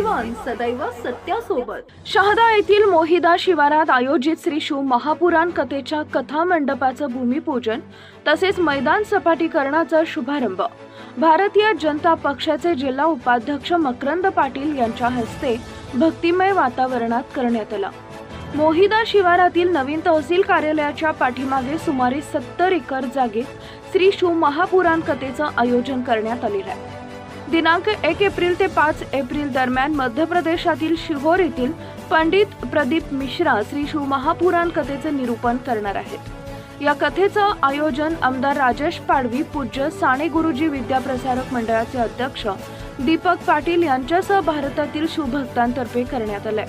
Twenty सदैव सत्यासोबत. शहादा येथील मोहिदा शिवारात आयोजित श्री शिव महापुराण कथेच्या कथा मंडपाचं भूमिपूजन तसेच मैदान सपाटीकरणाचा शुभारंभ. भारतीय जनता पक्षाचे जिल्हा उपाध्यक्ष मकरंद पाटील यांच्या हस्ते भक्तिमय वातावरणात करण्यात आला. मोहिदा शिवारातील नवीन तहसील कार्यालयाच्या पाठीमागे सुमारे सत्तर एकर जागेत श्री शिव महापुराण कथेचं आयोजन करण्यात आलेलं आहे. दिनांक एक एप्रिल ते पाच एप्रिल दरम्यान मध्य प्रदेशातील शिहोर येथील पंडित प्रदीप मिश्रा श्री शिव महापुराण कथेचे निरूपण करणार आहेत. या कथेचं आयोजन आमदार राजेश पाडवी पूज्य साने गुरुजी विद्याप्रसारक मंडळाचे अध्यक्ष दीपक पाटील यांच्यासह भारतातील शिवभक्तांतर्फे करण्यात आलंय.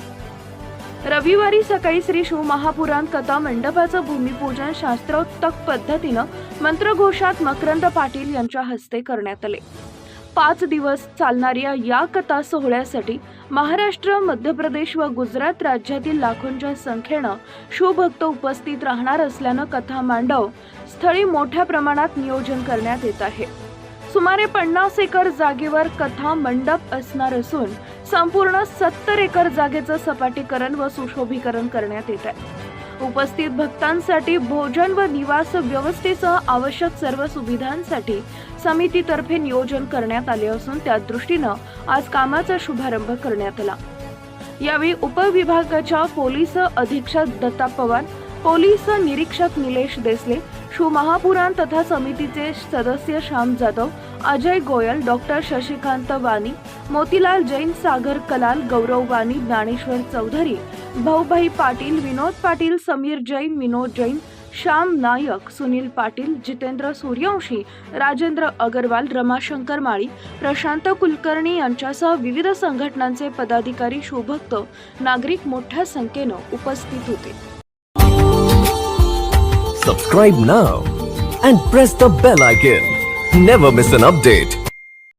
रविवारी सकाळी श्री शिव महापुराण कथा मंडपाचं भूमिपूजन शास्त्रोक्त पद्धतीनं मंत्रघोषात मकरंद पाटील यांच्या हस्ते करण्यात आले. पाच दिवस चालणाऱ्या या कथा सोहळ्यासाठी महाराष्ट्र मध्य प्रदेश व गुजरात राज्यातील लाखोंच्या संख्येनं शिवभक्त उपस्थित राहणार असल्यानं कथा मांडव स्थळी मोठ्या प्रमाणात नियोजन करण्यात येत आहे. सुमारे पन्नास एकर जागेवर कथा मंडप असणार असून संपूर्ण सत्तर एकर जागेचं सपाटीकरण व सुशोभीकरण करण्यात येत आहे. उपस्थित भक्तांसाठी भोजन व निवास व्यवस्थेसह आवश्यक सर्व सुविधांसाठी समितीतर्फे नियोजन करण्यात आले असून त्या दृष्टीनं आज कामाचा शुभारंभ करण्यात आला. यावेळी उपविभागाच्या पोलीस अधीक्षक दत्ता पवार पोलीस निरीक्षक निलेश देसले शिव तथा समितीचे सदस्य श्याम जाधव अजय गोयल डॉक्टर शशिकांत वाणी मोतीलाल जैन सागर कलाल गौरव वाणी ज्ञानेश्वर चौधरी भाऊभाई पाटील विनोद पाटील समीर जैन विनोद जैन श्याम नायक सुनील पाटील जितेंद्र सूर्यवंशी राजेंद्र अगरवाल रमाशंकर माळी प्रशांत कुलकर्णी यांच्यासह विविध संघटनांचे पदाधिकारी शिवभक्त नागरिक मोठ्या संख्येनं उपस्थित होते. Subscribe now and press the bell icon never miss an update